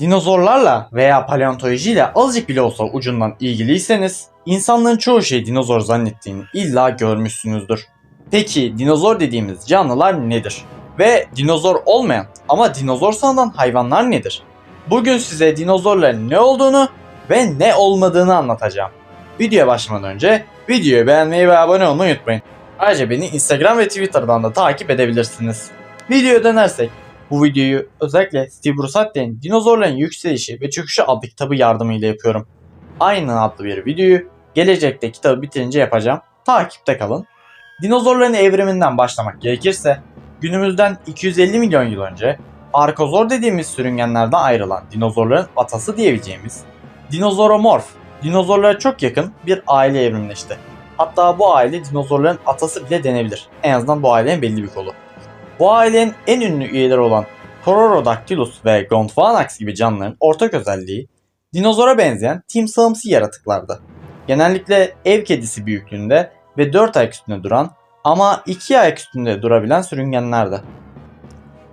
Dinozorlarla veya paleontolojiyle azıcık bile olsa ucundan ilgiliyseniz insanların çoğu şey dinozor zannettiğini illa görmüşsünüzdür. Peki dinozor dediğimiz canlılar nedir? Ve dinozor olmayan ama dinozor sanılan hayvanlar nedir? Bugün size dinozorların ne olduğunu ve ne olmadığını anlatacağım. Videoya başlamadan önce videoyu beğenmeyi ve abone olmayı unutmayın. Ayrıca beni Instagram ve Twitter'dan da takip edebilirsiniz. Videoya dönersek bu videoyu özellikle Steve Brusatti'nin Dinozorların Yükselişi ve Çöküşü adlı kitabı yardımıyla yapıyorum. Aynı adlı bir videoyu gelecekte kitabı bitirince yapacağım. Takipte kalın. Dinozorların evriminden başlamak gerekirse günümüzden 250 milyon yıl önce Arkozor dediğimiz sürüngenlerden ayrılan dinozorların atası diyebileceğimiz Dinozoromorf, dinozorlara çok yakın bir aile evrimleşti. Hatta bu aile dinozorların atası bile denebilir. En azından bu ailenin belli bir kolu. Bu ailenin en ünlü üyeleri olan Tororodactylus ve Gondwanax gibi canlıların ortak özelliği dinozora benzeyen timsahımsı yaratıklardı. Genellikle ev kedisi büyüklüğünde ve 4 ayak üstünde duran ama 2 ayak üstünde durabilen sürüngenlerdi.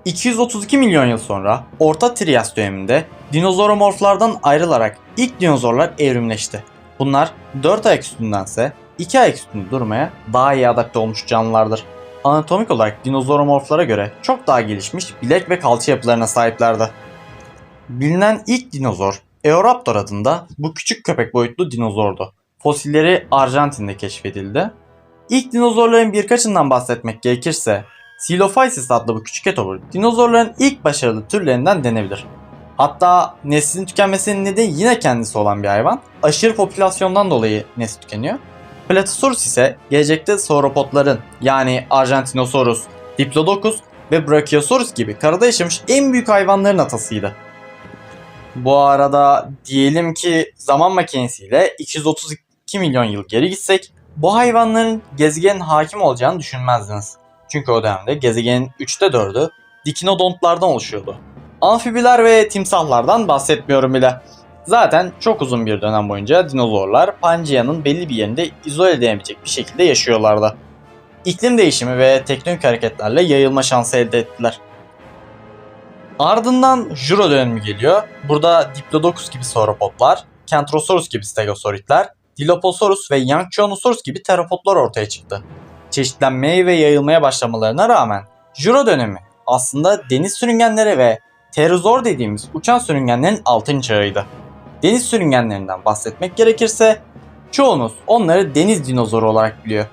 232 milyon yıl sonra Orta Trias döneminde dinozoromorflardan ayrılarak ilk dinozorlar evrimleşti. Bunlar 4 ayak üstündense 2 ayak üstünde durmaya daha iyi adapte olmuş canlılardır. Anatomik olarak dinozoromorflara göre çok daha gelişmiş bilek ve kalça yapılarına sahiplerdi. Bilinen ilk dinozor Eoraptor adında bu küçük köpek boyutlu dinozordu. Fosilleri Arjantin'de keşfedildi. İlk dinozorların birkaçından bahsetmek gerekirse Silophysis adlı bu küçük etobur dinozorların ilk başarılı türlerinden denebilir. Hatta neslin tükenmesinin nedeni yine kendisi olan bir hayvan. Aşırı popülasyondan dolayı nesli tükeniyor. Platysaurus ise gelecekte sauropodların yani Argentinosaurus, Diplodocus ve Brachiosaurus gibi karada yaşamış en büyük hayvanların atasıydı. Bu arada diyelim ki zaman makinesiyle 232 milyon yıl geri gitsek bu hayvanların gezegenin hakim olacağını düşünmezdiniz. Çünkü o dönemde gezegenin 3'te 4'ü dikinodontlardan oluşuyordu. Amfibiler ve timsahlardan bahsetmiyorum bile. Zaten çok uzun bir dönem boyunca dinozorlar Pangea'nın belli bir yerinde izole edilemeyecek bir şekilde yaşıyorlardı. İklim değişimi ve teknik hareketlerle yayılma şansı elde ettiler. Ardından Jura dönemi geliyor. Burada Diplodocus gibi sauropodlar, Kentrosaurus gibi stegosauritler, Dilophosaurus ve Yangtzeonosaurus gibi teropodlar ortaya çıktı. Çeşitlenmeye ve yayılmaya başlamalarına rağmen Jura dönemi aslında deniz sürüngenleri ve Pterozor dediğimiz uçan sürüngenlerin altın çağıydı. Deniz sürüngenlerinden bahsetmek gerekirse çoğunuz onları deniz dinozoru olarak biliyor.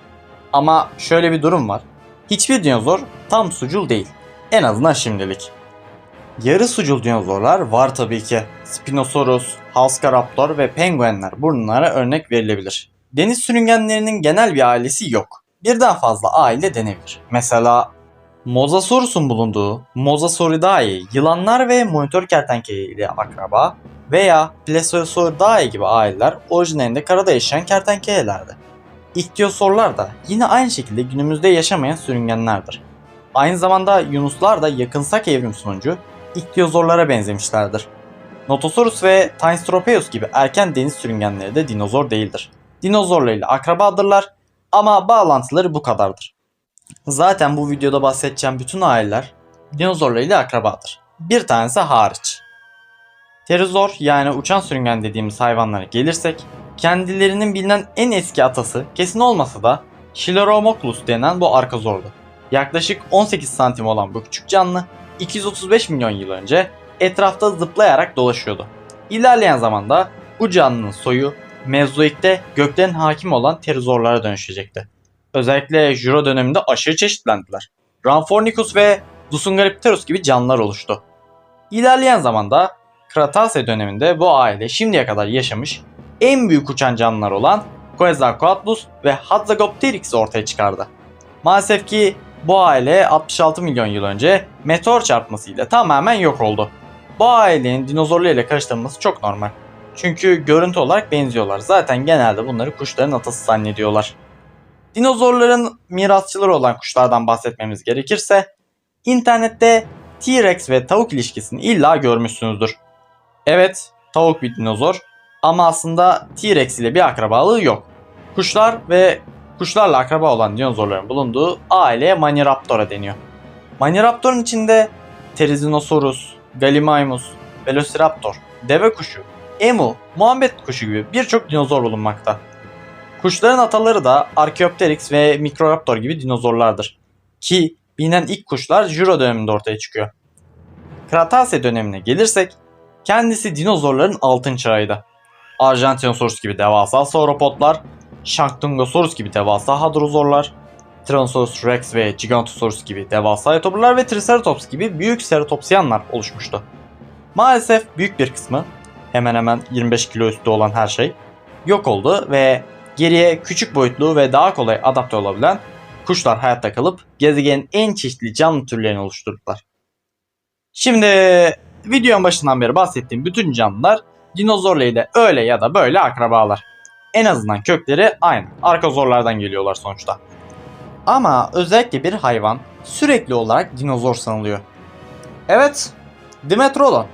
Ama şöyle bir durum var. Hiçbir dinozor tam sucul değil. En azından şimdilik. Yarı sucul dinozorlar var tabii ki. Spinosaurus, Halskaraptor ve penguenler bunlara örnek verilebilir. Deniz sürüngenlerinin genel bir ailesi yok. Birden fazla aile denebilir. Mesela Mosasaurus'un bulunduğu Mosasauridae yılanlar ve monitör kertenkele ile akraba veya Plesiosauridae gibi aileler orijinalinde karada yaşayan kertenkelelerdi. İhtiosaurlar da yine aynı şekilde günümüzde yaşamayan sürüngenlerdir. Aynı zamanda yunuslar da yakınsak evrim sonucu ihtiyozorlara benzemişlerdir. Notosaurus ve Tyrannosaurus gibi erken deniz sürüngenleri de dinozor değildir. Dinozorlarıyla akrabadırlar ama bağlantıları bu kadardır. Zaten bu videoda bahsedeceğim bütün aileler dinozorlarıyla akrabadır. Bir tanesi hariç. Pterozor yani uçan sürüngen dediğimiz hayvanlara gelirsek kendilerinin bilinen en eski atası kesin olmasa da Chileromoculus denen bu arkazordu. Yaklaşık 18 santim olan bu küçük canlı 235 milyon yıl önce etrafta zıplayarak dolaşıyordu. İlerleyen zamanda bu canlının soyu Mezoik'te göklerin hakim olan pterozorlara dönüşecekti. Özellikle Jura döneminde aşırı çeşitlendiler. Rhamphorhynchus ve Dusungaripterus gibi canlılar oluştu. İlerleyen zamanda Kretase döneminde bu aile şimdiye kadar yaşamış en büyük uçan canlılar olan Quetzalcoatlus ve Hatzegopteryx ortaya çıkardı. Maalesef ki bu aile 66 milyon yıl önce meteor çarpmasıyla tamamen yok oldu. Bu ailenin dinozorlarıyla karıştırılması çok normal. Çünkü görüntü olarak benziyorlar. Zaten genelde bunları kuşların atası zannediyorlar. Dinozorların mirasçıları olan kuşlardan bahsetmemiz gerekirse internette T-Rex ve tavuk ilişkisini illa görmüşsünüzdür. Evet, tavuk bir dinozor ama aslında T-Rex ile bir akrabalığı yok. Kuşlar ve kuşlarla akraba olan dinozorların bulunduğu aileye Maniraptora deniyor. Maniraptor'un içinde Therizinosaurus, Gallimimus, velociraptor, deve kuşu, emu, muhabbet kuşu gibi birçok dinozor bulunmakta. Kuşların ataları da Archaeopteryx ve Microraptor gibi dinozorlardır. Ki bilinen ilk kuşlar Jura döneminde ortaya çıkıyor. Kretase dönemine gelirsek kendisi dinozorların altın çağıydı. Argentinosaurus gibi devasa sauropodlar, Shantungosaurus gibi devasa hadrozorlar, Tyrannosaurus rex ve Gigantosaurus gibi devasa etoburlar ve Triceratops gibi büyük ceratopsiyanlar oluşmuştu. Maalesef büyük bir kısmı, hemen hemen 25 kilo üstü olan her şey, yok oldu ve geriye küçük boyutlu ve daha kolay adapte olabilen kuşlar hayatta kalıp gezegenin en çeşitli canlı türlerini oluşturdular. Şimdi videonun başından beri bahsettiğim bütün canlılar dinozorla ile öyle ya da böyle akrabalar. En azından kökleri aynı. Arkazorlardan geliyorlar sonuçta. Ama özellikle bir hayvan sürekli olarak dinozor sanılıyor. Evet, Dimetrodon.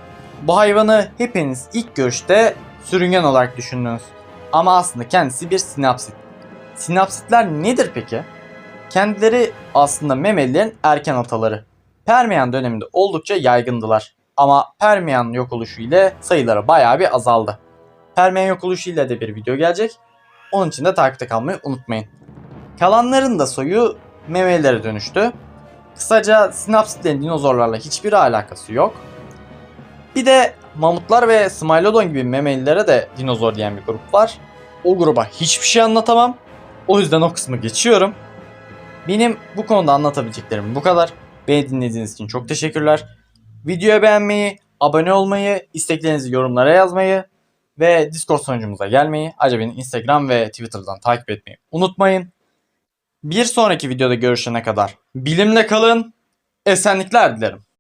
Bu hayvanı hepiniz ilk görüşte sürüngen olarak düşündünüz. Ama aslında kendisi bir sinapsit. Sinapsitler nedir peki? Kendileri aslında memelilerin erken ataları. Permiyan döneminde oldukça yaygındılar. Ama Permiyan yok oluşu ile sayıları bayağı bir azaldı. Permiyan yok oluşu ile de bir video gelecek. Onun için de takipte kalmayı unutmayın. Kalanların da soyu memelilere dönüştü. Kısaca sinapsitlerin dinozorlarla hiçbir alakası yok. Bir de mamutlar ve Smilodon gibi memelilere de dinozor diyen bir grup var. O gruba hiçbir şey anlatamam. O yüzden o kısmı geçiyorum. Benim bu konuda anlatabileceklerim bu kadar. Beni dinlediğiniz için çok teşekkürler. Videoyu beğenmeyi, abone olmayı, isteklerinizi yorumlara yazmayı ve Discord sunucumuza gelmeyi, ayrıca Instagram ve Twitter'dan takip etmeyi unutmayın. Bir sonraki videoda görüşene kadar bilimle kalın, esenlikler dilerim.